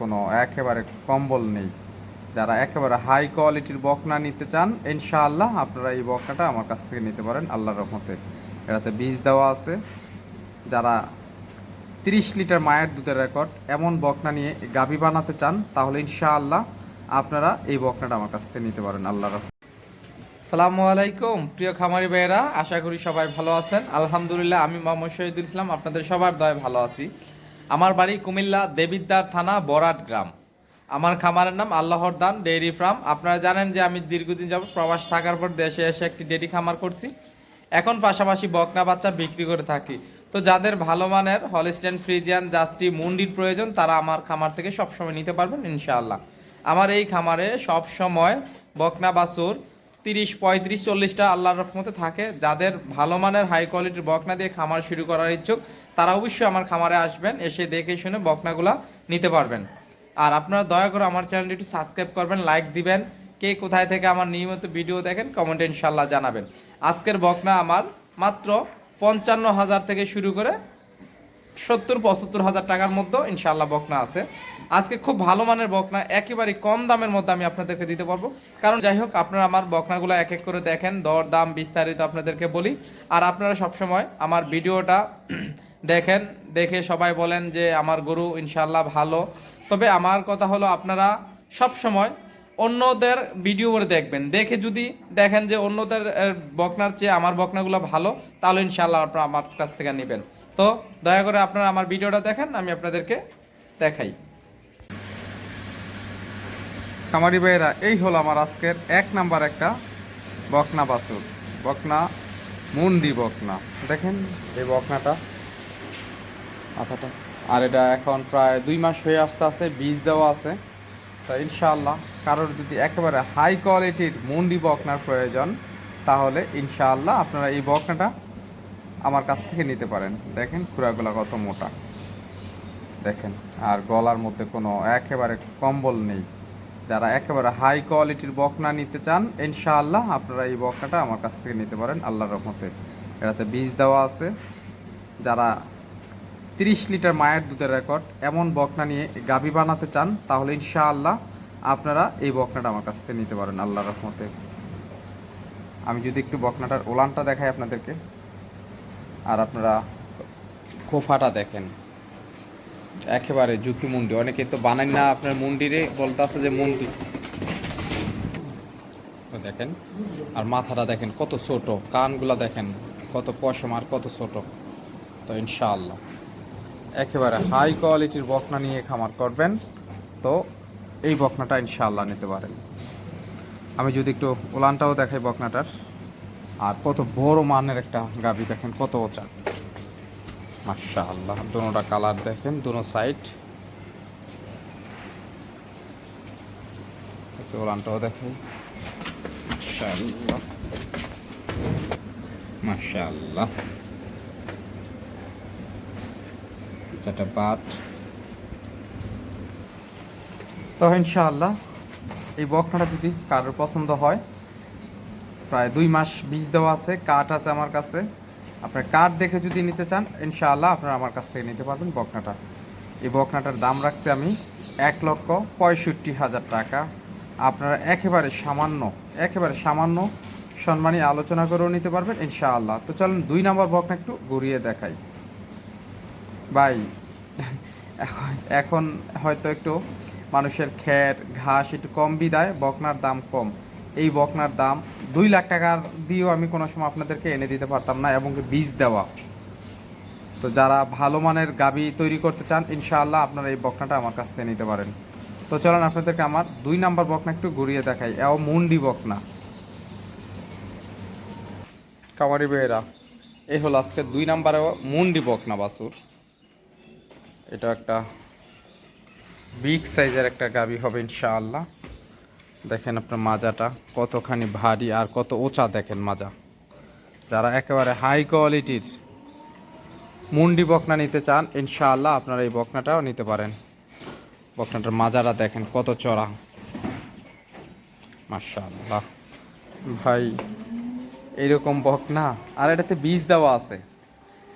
কোনো একেবারে কম্বল নেই। যারা একেবারে হাই কোয়ালিটির বকনা নিতে চান, ইনশাআল্লাহ আপনারা এই বকনাটা আমার কাছ থেকে নিতে পারেন আল্লাহ রহমতে। এটাতে বীজ দেওয়া আছে। যারা তিরিশ লিটার মায়ের দুধের রেকর্ড এমন বকনা নিয়ে গাভী বানাতে চান, তাহলে ইনশাআল্লাহ আপনারা এই বকনাটা আমার কাছ থেকে নিতে পারেন আল্লাহ রহমতে। সালামু আলাইকুম, প্রিয় খামারি ভাইয়েরা, আশা করি সবাই ভালো আছেন। আলহামদুলিল্লাহ, আমি মোহাম্মদ শহীদুল ইসলাম, আপনাদের সবার দয় ভালো আছি। আমার বাড়ি কুমিল্লা দেবিদ্দার থানা বরাট গ্রাম। আমার খামারের নাম আল্লাহর দান, ডেইরি ফার্ম। আপনারা জানেন যে আমি দীর্ঘদিন যাব প্রবাস থাকার পর দেশে এসে একটি ডেইরি খামার করছি। এখন পাশাপাশি বকনা বাচ্চা বিক্রি করে থাকি। তো যাদের ভালো মানের হলিস্টেন, ফ্রিজিয়ান, জাস্টি, মুন্ডির প্রয়োজন, তারা আমার খামার থেকে সবসময় নিতে পারবেন, ইনশাআল্লাহ। আমার এই খামারে সব সময় বকনা বাছুর তিরিশ, পঁয়ত্রিশ, চল্লিশটা আল্লাহর রহমতে থাকে। যাদের ভালো মানের হাই কোয়ালিটির বকনা দিয়ে খামার শুরু করার ইচ্ছুক, তারা অবশ্যই আমার খামারে আসবেন, এসে দেখে শুনে বকনাগুলা নিতে পারবেন। আর আপনারা দয়া করে আমার চ্যানেলটি একটু সাবস্ক্রাইব করবেন লাইক দিবেন। কে কোথায় থেকে আমার নিয়মিত ভিডিও দেখেন কমেন্টে ইনশাল্লাহ জানাবেন। আজকের বকনা আমার মাত্র পঞ্চান্ন হাজার থেকে শুরু করে সত্তর, পঁচাত্তর হাজার টাকার মধ্যে ইনশাল্লাহ বকনা আছে। আজকে খুব ভালো মানের বকনা, একেবারে কম দামের মধ্যে আমি আপনাদেরকে দিতে পারব। কারণ যাই হোক, আপনারা আমার বকনাগুলো এক এক করে দেখেন দর দাম বিস্তারিত আপনাদেরকে বলি। আর আপনারা সবসময় আমার ভিডিওটা দেখেন, দেখে সবাই বলেন যে আমার গরু ইনশাল্লাহ ভালো। তবে আমার কথা হলো, আপনারা সব সময় অন্যদের ভিডিও করে দেখবেন। দেখে যদি দেখেন যে অন্যদের বকনার চেয়ে আমার বকনাগুলো ভালো, তাহলে ইনশাল্লাহ আপনারা আমার কাছ থেকে নেবেন। তো দয়া করে আপনারা আমার ভিডিওটা দেখেন, আমি আপনাদেরকে দেখাই। কামারি ভাইয়েরা, এই হলো আমার আজকের এক নাম্বার একটা বকনা বাছুর। বকনা মুন্ডি বকনা। দেখেন এই বকনাটা, মাথাটা। আর এটা এখন প্রায় দুই মাস হয়ে আসতে আছে বীজ দেওয়া আছে। তো ইনশাআল্লাহ কারোর যদি একেবারে হাই কোয়ালিটির মুন্ডি বকনার প্রয়োজন, তাহলে ইনশাআল্লাহ আপনারা এই বকনাটা আমার কাছ থেকে নিতে পারেন। দেখেন খুরাগুলা কত মোটা। দেখেন, আর গলার মধ্যে কোনো একেবারে কম্বল নেই। যারা একেবারে হাই কোয়ালিটির বকনা নিতে চান, ইনশাআল্লাহ আপনারা এই বকনাটা আমার কাছ থেকে নিতে পারেন আল্লাহর রহমতে। এটাতে বীজ দেওয়া আছে। যারা তিরিশ লিটার মায়ের দুধের রেকর্ড এমন বকনা নিয়ে গাভী বানাতে চান, তাহলে ইনশাআল্লাহ আপনারা এই বকনাটা আমার কাছ থেকে নিতে পারেন আল্লাহর রহমতে। আমি যদি একটু বকনাটার ওলানটা দেখাই আপনাদেরকে। আর আপনারা খোফাটা দেখেন। একেবারে ঝুঁকি মুন্ডি। অনেকে তো বানাই না আপনার মন্দিরে বলতে আছে যে মন্দির দেখেন, আর মাথাটা দেখেন কত ছোট, কানগুলা দেখেন কত পশম আর কত ছোট। তো ইনশাআল্লাহ, একেবারে হাই কোয়ালিটির বকনা নিয়ে খামার করবেন, তো এই বকনাটা ইনশাআল্লাহ নিতে পারেন। আমি যদি একটু উলানটাও দেখাই বকনাটার। আর কত বড় মানের একটা গাবি দেখেন, কত ওচা মাশা আল্লাহ দুটা কালার দেখেন দুনো সাইড। দেখাই। মাশাআল্লাহ। মাশাআল্লাহ। চারটা পাট তো ইনশাআল্লাহ, এই বকনাটা যদি কারোর পছন্দ হয় প্রায় দুই মাস বীজ দেওয়া আছে, কাঠ আছে আমার কাছে। আপনার কাঠ দেখে যদি নিতে চান, ইনশাআল্লাহ আপনারা আমার কাছ থেকে নিতে পারবেন বকনাটা। এই বকনাটার দাম রাখছি আমি এক লক্ষ পঁয়ষট্টি হাজার টাকা। আপনারা একেবারে সামান্য একেবারে সামান্য সম্মানী আলোচনা করেও নিতে পারবেন, ইনশাআল্লাহ। তো চলুন দুই নম্বর বকনা একটু ঘুরিয়ে দেখাই। ভাই, এখন এখন হয়তো একটু মানুষের খ্যাট ঘাস একটু কম বিদায়, বকনার দাম কম। এই বকনার দাম দুই লাখ টাকার দিয়েও আমি কোনো সময় আপনাদেরকে এনে দিতে পারতাম না এবং বীজ দেওয়া। তো যারা ভালো মানের গাবি তৈরি করতে চান, ইনশাআল্লাহ আপনারা এই বকনাটা আমার কাছ থেকে নিতে পারেন। তো চলুন আপনাদেরকে আমার দুই নাম্বার বকনা একটু ঘুরিয়ে দেখাই। এও মুন্ডি বকনা। কামারি বেয়েরা এই হলো আজকে দুই নাম্বারে মুন্ডি বকনা বাসুর এটা একটা বিগ সাইজের একটা গাবি হবে, ইনশাআল্লাহ। দেখেন আপনার মাজাটা কতখানি ভারী আর কত ওচা দেখেন মাজা। যারা একেবারে হাই কোয়ালিটির মুন্ডি বকনা নিতে চান, ইনশাআল্লাহ আপনারা এই বকনাটাও নিতে পারেন। বকনাটার মাজাটা দেখেন কত চড়া। মাশাআল্লাহ। ভাই, এইরকম বকনা, আর এটাতে বীজ দেওয়া আছে।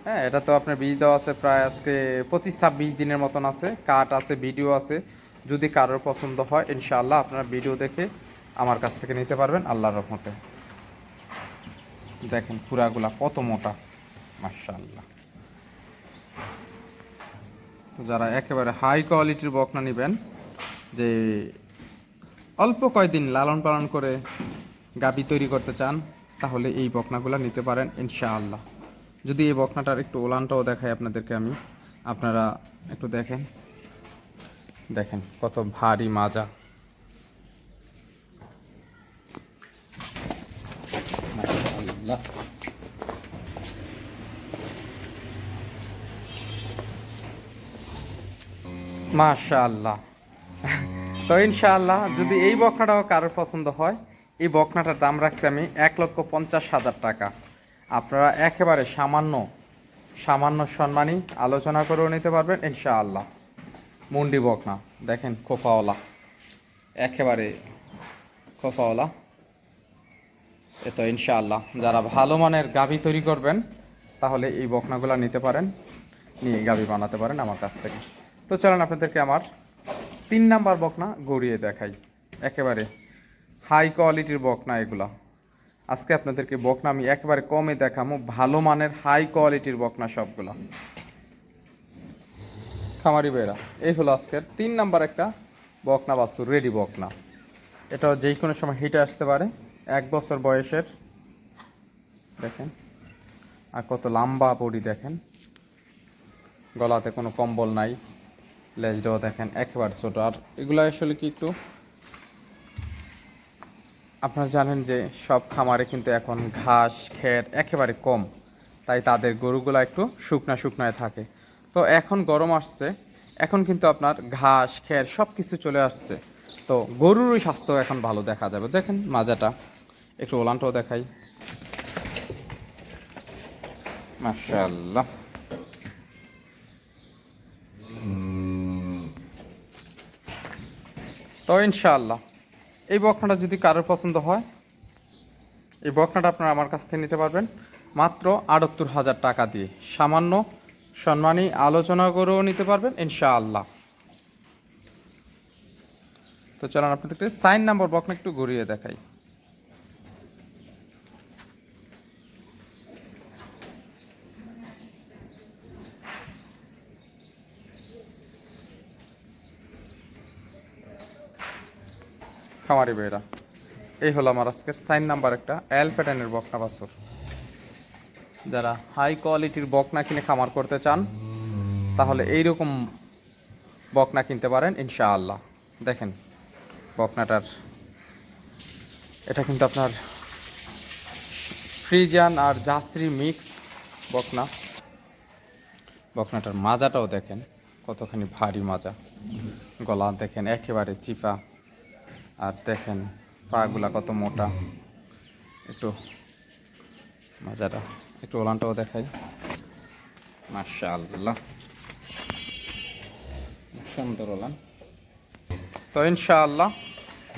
হ্যাঁ এটা তো আপনার বীজ দেওয়া আছে প্রায় আজকে পঁচিশ ছাব্বিশ দিনের মতন আছে, কাঠ আছে ভিডিও আছে। যদি কারোর পছন্দ হয়, ইনশাআল্লাহ আপনারা ভিডিও দেখে আমার কাছ থেকে নিতে পারবেন আল্লাহর রহমতে। দেখেন পুরাগুলা কত মোটা, মাশাআল্লাহ। তো যারা একেবারে হাই কোয়ালিটির বকনা নেবেন, যে অল্প কয়দিন লালন পালন করে গাবি তৈরি করতে চান, তাহলে এই বকনাগুলো নিতে পারেন, ইনশাআল্লাহ। যদি এই বকনাটার একটু ওলানটাও দেখাই আপনাদেরকে আমি, আপনারা একটু দেখেন। দেখেন, কত ভারী মাজা। মাশাআল্লাহ। তো ইনশাআল্লাহ, যদি এই বকনাটাও কারোর পছন্দ হয়, এই বকনাটার দাম রাখছি আমি এক লক্ষ পঞ্চাশ হাজার টাকা। আপনারা একেবারে সামান্য সামান্য সম্মানই আলোচনা করেও নিতে পারবেন, ইনশাআল্লাহ। মুন্ডি বকনা দেখেন, খোফাওয়ালা। একেবারে খোফাওয়ালা। এ তো ইনশাআল্লাহ, যারা ভালো মানের গাভী তৈরি করবেন, তাহলে এই বকনাগুলো নিতে পারেন, নিয়ে গাভী বানাতে পারেন আমার কাছ থেকে। তো চলেন আপনাদেরকে আমার তিন নাম্বার বকনা গড়িয়ে দেখাই। একেবারে হাই কোয়ালিটির বকনা এগুলা। আজকে আপনাদেরকে বকনা আমি একেবারে কমে দেখামো, ভালো মানের হাই কোয়ালিটির বকনা সবগুলা। খামারি বেড়া এই হলো আজকের তিন নাম্বার একটা বকনা বাসুর রেডি বকনা। এটা যেই কোনো সময় হিটে আসতে পারে, এক বছর বয়সের। দেখেন, আর কত লম্বা বডি দেখেন। গলাতে কোনো কম্বল নাই লেজটাও দেখেন, একেবারে ছোটো। আর এগুলো আসলে কি একটু, আপনারা জানেন যে সব খামারে কিন্তু এখন ঘাস খের একেবারে কম, তাই তাদের গরুগুলো একটু শুকনা শুকনায় থাকে। তো এখন গরম আসছে, এখন কিন্তু আপনার ঘাস, খের সব কিছু চলে আসছে। তো গরুরই স্বাস্থ্য এখন ভালো দেখা যাবে। দেখেন মাজাটা, একটু ওলানটাও দেখাই। মাশাআল্লাহ। তো ইনশাআল্লাহ, এই বকনাটা যদি কারোর পছন্দ হয়, এই বকনাটা আপনারা আমার কাছ থেকে নিতে পারবেন। মাত্র আটাত্তর হাজার টাকা দিয়ে, সামান্য সম্মানী আলোচনা করেও নিতে পারবেন, ইনশাআল্লাহ। তো চলুন আপনাদেরকে সাইন নাম্বার বকনা একটু ঘুরিয়ে দেখাই। খামারি বেড়া এই হলো আমার আজকের সাইন নাম্বার একটা, এল প্যাটার্নের বকনা বাছুর যারা হাই কোয়ালিটির বকনা কিনে খামার করতে চান, তাহলে এইরকম বকনা কিনতে পারেন, ইনশাআল্লাহ। দেখেন বকনাটার, এটা কিন্তু আপনার ফ্রিজান আর জাসরি মিক্স বকনা। বকনাটার মাজাটাও দেখেন, কতখানি ভারী মাজা। গলা দেখেন একেবারে চিপা, আর দেখেন পাগুলা কত মোটা। একটু, মাজাটা একটু ওলানটাও দেখাই। মাশাআল্লাহ। সুন্দর ওলান। তো ইনশাআল্লাহ,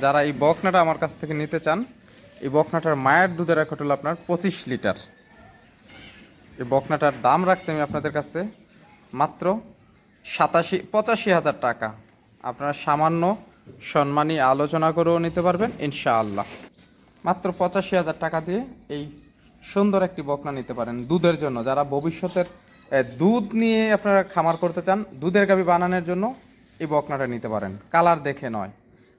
যারা এই বকনাটা আমার কাছ থেকে নিতে চান, এই বকনাটার মায়ের দুধের রেকর্ড হলো আপনার পঁচিশ লিটার। এই বকনাটার দাম রাখছি আমি আপনাদের কাছে মাত্র সাতাশি, পঁচাশি হাজার টাকা। আপনারা সামান্য সম্মানী আলোচনা করেও নিতে পারবেন, ইনশাআল্লাহ। মাত্র পঁচাশি হাজার টাকা দিয়ে এই সুন্দর একটি বকনা নিতে পারেন দুধের জন্য। যারা ভবিষ্যতের দুধ নিয়ে আপনারা খামার করতে চান, দুধের গাবি বানানোর জন্য এই বকনাটা নিতে পারেন। কালার দেখে নয়।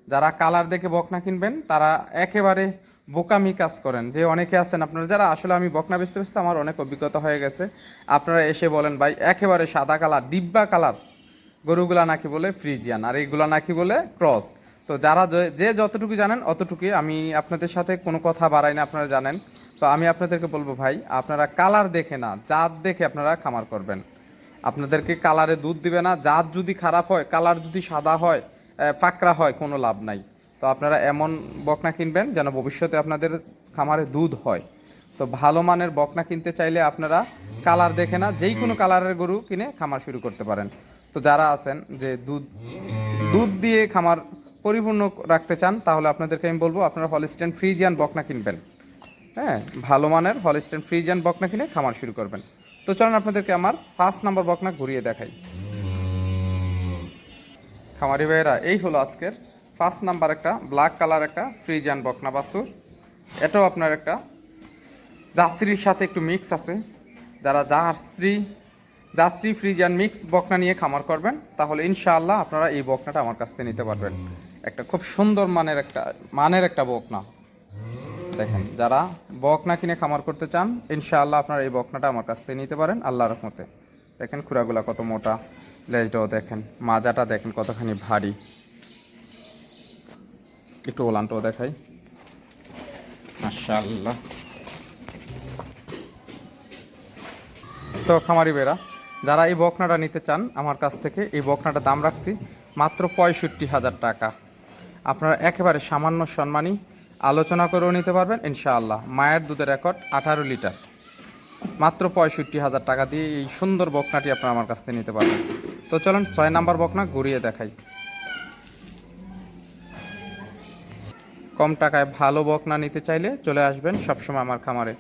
যারা কালার দেখে বকনা কিনবেন, তারা একেবারে বোকামি কাজ করেন। যে অনেকে আছেন আপনারা, যারা আসলে আমি বকনা বেচতে বেচতে আমার অনেক অভিজ্ঞতা হয়ে গেছে, আপনারা এসে বলেন, ভাই, একেবারে সাদা কালার, ডিব্বা কালার, গরুগুলা নাকি বলে ফ্রিজিয়ান, আর এইগুলা নাকি বলে ক্রস। তো যারা যে- যতটুকু জানেন, অতটুকুই আমি আপনাদের সাথে কোনো কথা বাড়াই না, আপনারা জানেন। তো আমি আপনাদেরকে বলব ভাই, আপনারা কালার দেখে না, জাত দেখে আপনারা খামার করবেন। আপনাদেরকে কালারে দুধ দিবে না, জাত যদি খারাপ হয়, কালার যদি সাদা হয় ফাঁকড়া হয়, কোনো লাভ নাই। তো আপনারা এমন বকনা কিনবেন যেন ভবিষ্যতে আপনাদের খামারে দুধ হয়। তো ভালো মানের বকনা কিনতে চাইলে আপনারা কালার দেখে না যেই কোনো কালারের গরু কিনে খামার শুরু করতে পারেন। তো যারা আছেন যে দুধ দুধ দিয়ে খামার পরিপূর্ণ রাখতে চান, তাহলে আপনাদেরকে আমি বলব, আপনারা হলিস্টেন ফ্রিজিয়ান বকনা কিনবেন। হ্যাঁ ভালো মানের হলিস্টেন ফ্রিজিয়ান বকনা কিনে খামার শুরু করবেন। তো চলুন আপনাদেরকে আমার পাঁচ নাম্বার বকনা ঘুরিয়ে দেখাই। খামারি ভাইয়েরা, এই হলো আজকের ফার্স্ট নাম্বার একটা ব্ল্যাক কালার একটা ফ্রিজিয়ান বকনা বাছুর। এটাও আপনার একটা জার্সির সাথে একটু মিক্স আছে। যারা জার্সি জার্সি ফ্রিজিয়ান মিক্স বকনা নিয়ে খামার করবেন, তাহলে ইনশাআল্লাহ আপনারা এই বকনাটা আমার কাছ থেকে নিতে পারবেন। একটা খুব সুন্দর মানের একটা মানের একটা বকনা। দেখেন, যারা বকনা কিনে খামার করতে চান, ইনশাআল্লাহ আপনার এই বকনাটা আমার কাছ থেকে নিতে পারেন, আল্লাহর রহমতে। দেখেন খুরাগুলা কত মোটা, লেজটাও দেখেন, মাজাটা দেখেন কতখানি ভারী। একটু ওলানটাও দেখাই। মাশাআল্লাহ। তো খামারি বেড়া যারা এই বকনাটা নিতে চান, আমার কাছ থেকে এই বকনাটা দাম রাখছি মাত্র পঁয়ষট্টি হাজার টাকা। আপনারা একেবারে সামান্য সম্মানী আলোচনা করেও নিতে পারবেন, ইনশাআল্লাহ। মায়ের দুধের রেকর্ড আঠারো লিটার। মাত্র পঁয়ষট্টি হাজার টাকা দিয়ে এই সুন্দর বকনাটি আপনারা আমার কাছ থেকে নিতে পারবেন। তো চলুন, ছয় নাম্বার বকনা ঘুরিয়ে দেখাই। কম টাকায় ভালো বকনা নিতে চাইলে চলে আসবেন সবসময় আমার খামারে।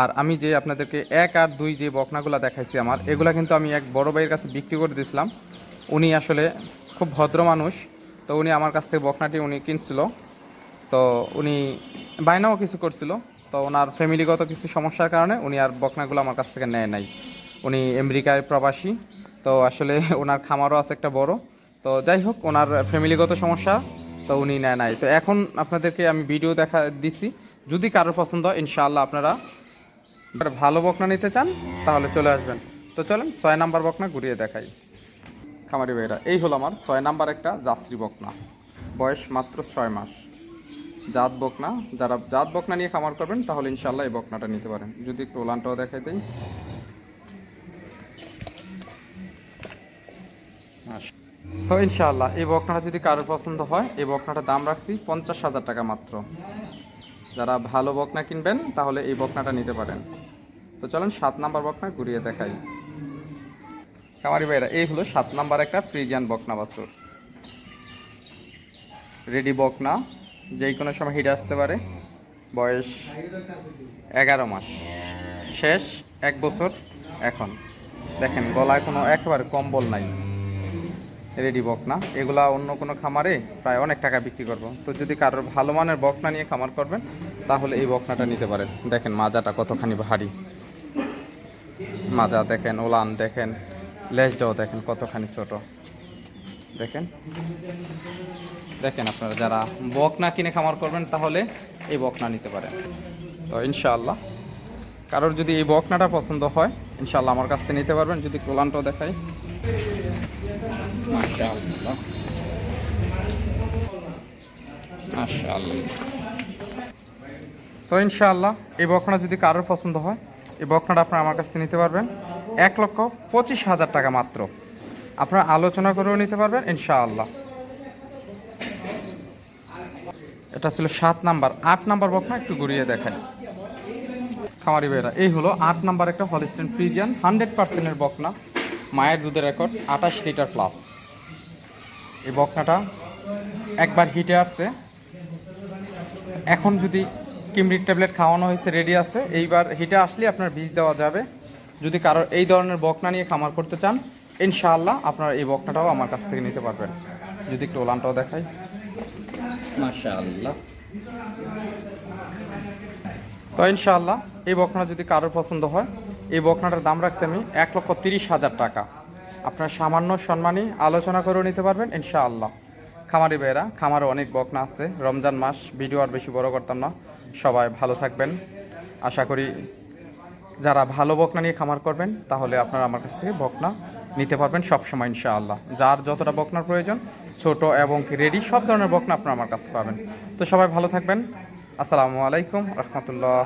আর আমি যে আপনাদেরকে এক আর দুই যে বকনাগুলো দেখাইছি আমার, এগুলা কিন্তু আমি এক বড় ভাইয়ের কাছে বিক্রি করে দিয়েছিলাম। উনি আসলে খুব ভদ্র মানুষ, তো উনি আমার কাছ থেকে বকনাটি উনি কিনছিল। তো উনি বায়নাও কিছু করছিল। তো ওনার ফ্যামিলিগত কিছু সমস্যার কারণে উনি আর বকনাগুলো আমার কাছ থেকে নেয় নাই। উনি আমেরিকায় প্রবাসী, তো আসলে ওনার খামারও আছে একটা বড়। তো যাই হোক, ওনার ফ্যামিলিগত সমস্যা, তো উনি নেয় নাই। তো এখন আপনাদেরকে আমি ভিডিও দেখা দিছি। যদি কারোর পছন্দ হয়, ইনশাআল্লাহ আপনারা ভালো বকনা নিতে চান, তাহলে চলে আসবেন। তো চলেন, ছয় নাম্বার বকনা ঘুরিয়ে দেখাই। খামারি ভাইরা, এই হলো আমার ছয় নাম্বার একটা জাসরি বকনা। বয়স মাত্র ছয় মাস। জাত বকনা, যারা জাত বকনা নিয়ে খামার করবেন, তাহলে ইনশাল্লাহ এই বকনাটা নিতে পারেন। যদি একটু ওলানটাও দেখাই দিই। তো ইনশাআল্লাহ, এই বকনাটা যদি কারোর পছন্দ হয়, এই বকনাটার দাম রাখছি পঞ্চাশ হাজার টাকা মাত্র। যারা ভালো বকনা কিনবেন, তাহলে এই বকনাটা নিতে পারেন। তো চলেন সাত নাম্বার বকনা ঘুরিয়ে দেখাই। কামারি ভাইরা, এই হলো সাত নাম্বার একটা ফ্রিজিয়ান বকনা বাছুর। রেডি বকনা। যেই কোনো সময় হিটে আসতে পারে। বয়স এগারো মাস। শেষ এক বছর এখন। দেখেন, গলায় কোনো একেবারে কম্বল নাই। রেডি বকনা। এগুলা অন্য কোনো খামারে প্রায় অনেক টাকা বিক্রি করব। তো যদি কারোর ভালো মানের বকনা নিয়ে খামার করবেন, তাহলে এই বকনাটা নিতে পারেন। দেখেন, মাজাটা কতখানি ভারী। মাজা দেখেন, ওলান দেখেন, লেজটাও দেখেন কতখানি ছোট। দেখেন। দেখেন আপনারা যারা বকনা কিনে খামার করবেন, তাহলে এই বকনা নিতে পারেন। তো ইনশাআল্লাহ, কারোর যদি এই বকনাটা পছন্দ হয়, ইনশাআল্লাহ আমার কাছ থেকে নিতে পারবেন, যদি কোলানটাও দেখাই। তো ইনশাআল্লাহ, এই বকনা যদি কারোর পছন্দ হয়, এই বকনাটা আপনারা আমার কাছ থেকে নিতে পারবেন। এক লক্ষ পঁচিশ হাজার টাকা মাত্র। আপনারা আলোচনা করেও নিতে পারবেন, ইনশাআল্লাহ। এটা ছিল সাত নাম্বার। আট নাম্বার বকনা একটু ঘুরিয়ে দেখেন। খামারি ভাইরা এই হলো আট নাম্বার একটা হলিস্টেন ফ্রিজিয়ান হান্ড্রেড পার্সেন্টের বকনা, মায়ের দুধের রেকর্ড, আঠাশ লিটার প্লাস এই বকনাটা একবার হিটে আসছে। এখন যদি কিমরিক ট্যাবলেট খাওয়ানো হয়েছে রেডি আছে, এইবার হিটে আসলে আপনার বীজ দেওয়া যাবে। যদি কারোর এই ধরনের বকনা নিয়ে খামার করতে চান ইনশাআল্লাহ আপনারা এই বকনাটাও আমার কাছ থেকে নিতে পারবেন। যদি একটু ওলানটাও দেখাই। মাশাআল্লাহ। তো ইনশাআল্লাহ এই বকনা যদি কারোর পছন্দ হয় এই বকনাটার দাম রাখছি আমি এক লক্ষ তিরিশ হাজার টাকা। আপনার সামান্য সম্মানী আলোচনা করেও নিতে পারবেন ইনশাআল্লাহ। খামারি ভাইয়েরা খামারে অনেক বকনা আছে। রমজান মাস ভিডিও আর বেশি বড় করতাম না। সবাই ভালো থাকবেন। আশা করি যারা ভালো বকনা নিয়ে খামার করবেন তাহলে আপনারা আমার কাছ থেকে বকনা নিতে পারবেন সবসময় ইনশাআল্লাহ। যার যতটা বকনার প্রয়োজন, ছোট এবং রেডি সব ধরনের বকনা আপনারা আমার কাছে পাবেন। তো সবাই ভালো থাকবেন। আসসালামু আলাইকুম, রহমতুল্লাহ।